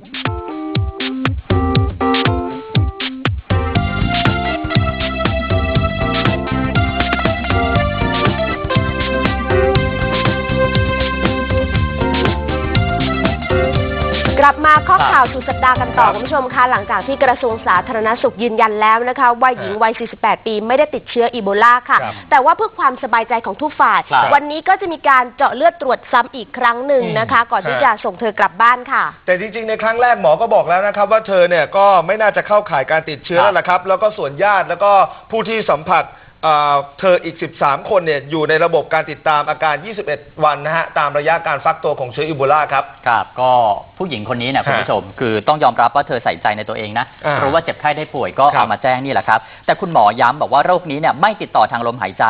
ก ลับมาข้อครับข่าวสุดสัปดาห์กันต่อครับคุณผู้ชมคะหลังจากที่กระทรวงสาธารณสุขยืนยันแล้วนะคะว่าหญิงวัย 48 ปีไม่ได้ติดเชื้ออีโบลาค่ะครับแต่ว่าเพื่อความสบายใจของทุกฝ่ายครับวันนี้ก็จะมีการเจาะเลือดตรวจซ้ำอีกครั้งหนึ่งนะคะ ก่อนที่จะส่งเธอกลับบ้านค่ะ แต่จริงๆในครั้งแรกหมอก็บอกแล้วนะครับ ว่าเธอเนี่ยก็ไม่น่าจะเข้าข่ายการติดเชื้อครับแล้วล่ะครับ แล้วก็ส่วนญาติแล้วก็ผู้ที่สัมผัส เอ่อเธออีก 13 คนเนี่ยอยู่ในระบบการติดตามอาการ 21 วันนะฮะ ตามระยะการฟักตัวของเชื้ออีโบลาครับ ครับ ก็ผู้หญิงคนนี้เนี่ยคุณผู้ชม คือต้องยอมรับว่าเธอใส่ใจในตัวเองนะอ่ารู้ว่าเจ็บไข้ได้ป่วยก็ครับเอามาแจ้งนี่แหละครับ แต่คุณหมอย้ำบอกว่าโรคนี้เนี่ยไม่ติดต่อทางลมหายใจ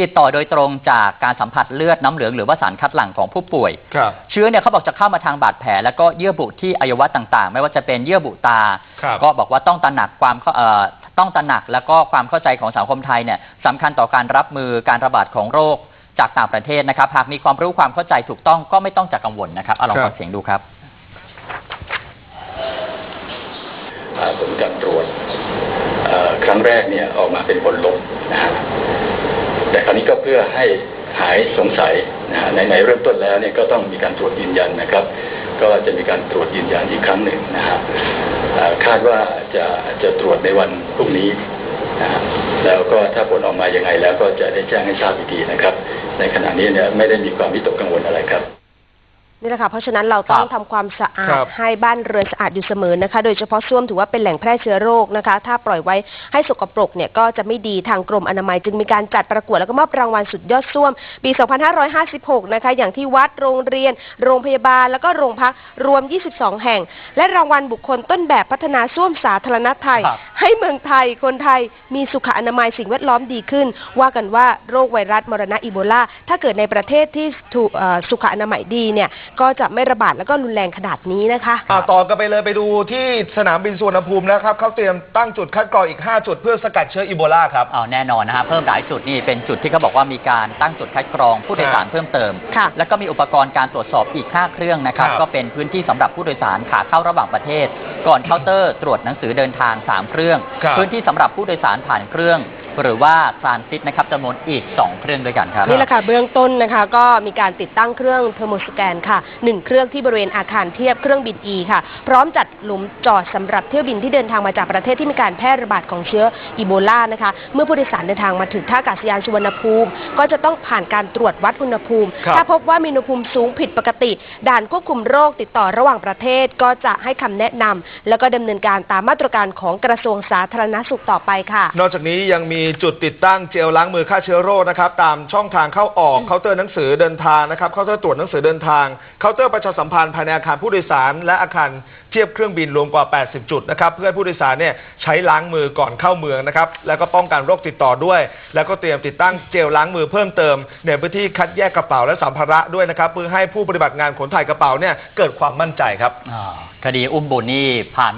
ติดต่อโดยตรงจากการสัมผัสเลือดน้ำเหลืองหรือว่าสารคัดหลั่งของผู้ป่วยครับเชื้อเนี่ยเขาบอกจะเข้ามาทางบาดแผล แล้วก็เยื่อบุที่อวัยวะต่างๆ ไม่ว่าจะเป็นเยื่อบุตาครับก็บอกว่าต้องตระหนักความเข้าเอ่อ ต้องตระหนักแล้วก็ความเข้าใจของสังคมไทยเนี่ยสำคัญต่อการรับมือการระบาดของโรคจากต่างประเทศนะครับ หากมีความรู้ความเข้าใจถูกต้องก็ไม่ต้องจะกังวลนะครับเอาลองครับฟังเสียงดูครับอ่าผลการตรวจเอ่อครั้งแรกเนี่ยออกมาเป็นผลลบนะฮะแต่คราวนี้ก็เพื่อให้หายสงสัยนะฮะในๆเริ่มต้นแล้วเนี่ยก็ต้องมีการตรวจยืนยันนะครับ ก็จะมีการตรวจยืนยันอีกครั้งหนึ่งนะฮะอ่าคาดว่า จะจะตรวจในวันพรุ่งนี้นะแล้วก็ถ้าผลออกมายังไงแล้วก็จะได้แจ้งให้ทราบอีกทีนะครับ ในขณะนี้เนี่ยไม่ได้มีความวิตกกังวลอะไรครับ นี่แหละค่ะ เพราะฉะนั้นเราต้องครับทำความสะอาคดรับให้บ้านเรือนสะอาดอยู่เสมอนะคะ โดยเฉพาะส้วมถือว่าเป็นแหล่งแพร่เชื้อโรคนะคะ ถ้าปล่อยไว้ให้สกปรกเนี่ยก็จะไม่ดีทางกรมอนามัย จึงมีการจัดประกวดแล้วก็มอบรางวัลสุดยอดส้วม ปี 2556 นะคะ อย่างที่วัดโรงเรียน โรงพยาบาล แล้วก็โรงพักรวม 22 แห่ง และรางวัลบุคคลต้นแบบพัฒนาส้วมสาธารณไทยครับให้เมืองไทยคนไทยมีสุขอนามัยสิ่งแวดล้อมดีขึ้น ว่ากันว่าโรคไวรัสมรณะอีโบลาถ้าเกิดในประเทศที่ถูกเอ่อสุขอนามัยดีเนี่ยก็จะไม่ระบาดแล้วก็รุนแรงขนาดนี้นะคะ อ่าต่อกันไปเลยไปดูที่สนามบินสุวรรณภูมินะครับเขาเตรียมตั้งจุดคัดกรองอีก 5 จุดเพื่อสกัดเชื้ออีโบลาครับ เอาแน่นอนนะฮะเพิ่มหลายจุดนี่เป็นจุดที่เขาบอกว่ามีการตั้งจุดคัดกรองผู้โดยสารเพิ่มเติม ค่ะแล้วก็มีอุปกรณ์การตรวจสอบอีก 5 เครื่องนะครับ ครับก็เป็นพื้นที่สำหรับผู้โดยสารขาเข้าระหว่างประเทศ ก่อนเคาน์เตอร์ตรวจหนังสือเดินทาง 3 เครื่อง ครับพื้นที่สำหรับผู้โดยสารผ่านเครื่อง หรือว่าทรานซิตนะครับจำนวนอีก 2 เครื่องด้วยกันครับ นี่แหละค่ะเบื้องต้นนะคะ ก็มีการติดตั้งเครื่องเทอร์โมสแกนค่ะหนึ่งเครื่องที่บริเวณอาคารเทียบเครื่องบิน E ค่ะ พร้อมจัดหลุมจอดสำหรับเที่ยวบินที่เดินทางมาจากประเทศที่มีการแพร่ระบาดของเชื้ออีโบลานะคะ เมื่อผู้โดยสารเดินทางมาถึงท่าอากาศยานสุวรรณภูมิ ก็จะต้องผ่านการตรวจวัดอุณหภูมิครับถ้าพบว่ามีอุณหภูมิสูงผิดปกติ ด่านควบคุมโรคติดต่อระหว่างประเทศก็จะให้คำแนะนำแล้วก็ดำเนินการตามมาตรการของกระทรวงสาธารณสุขต่อไปค่ะ นอกจากนี้ยังมีจุดติดตั้งเจลล้างมือฆ่าเชื้อโรคนะครับตามช่องทางเข้าออกเคาน์เตอร์หนังสือเดินทางนะครับเคาน์เตอร์ตรวจหนังสือเดินทางเคาน์เตอร์ประชาสัมพันธ์ภายในอาคารผู้โดยสาร และอาคารเทียบเครื่องบินรวมกว่า 80 จุดนะครับเพื่อให้ผู้โดยสารเนี่ยใช้ล้างมือก่อนเข้าเมืองนะครับแล้วก็ป้องกันโรคติดต่อด้วย แล้วก็เตรียมติดตั้งเจลล้างมือเพิ่มเติมในพื้นที่คัดแยกกระเป๋าและสัมภาระด้วยนะครับเพื่อให้ผู้ปฏิบัติงานขนถ่ายกระเป๋าเนี่ยเกิดความมั่นใจครับอ่าคดีอุ้มบุญนี่ผ่าน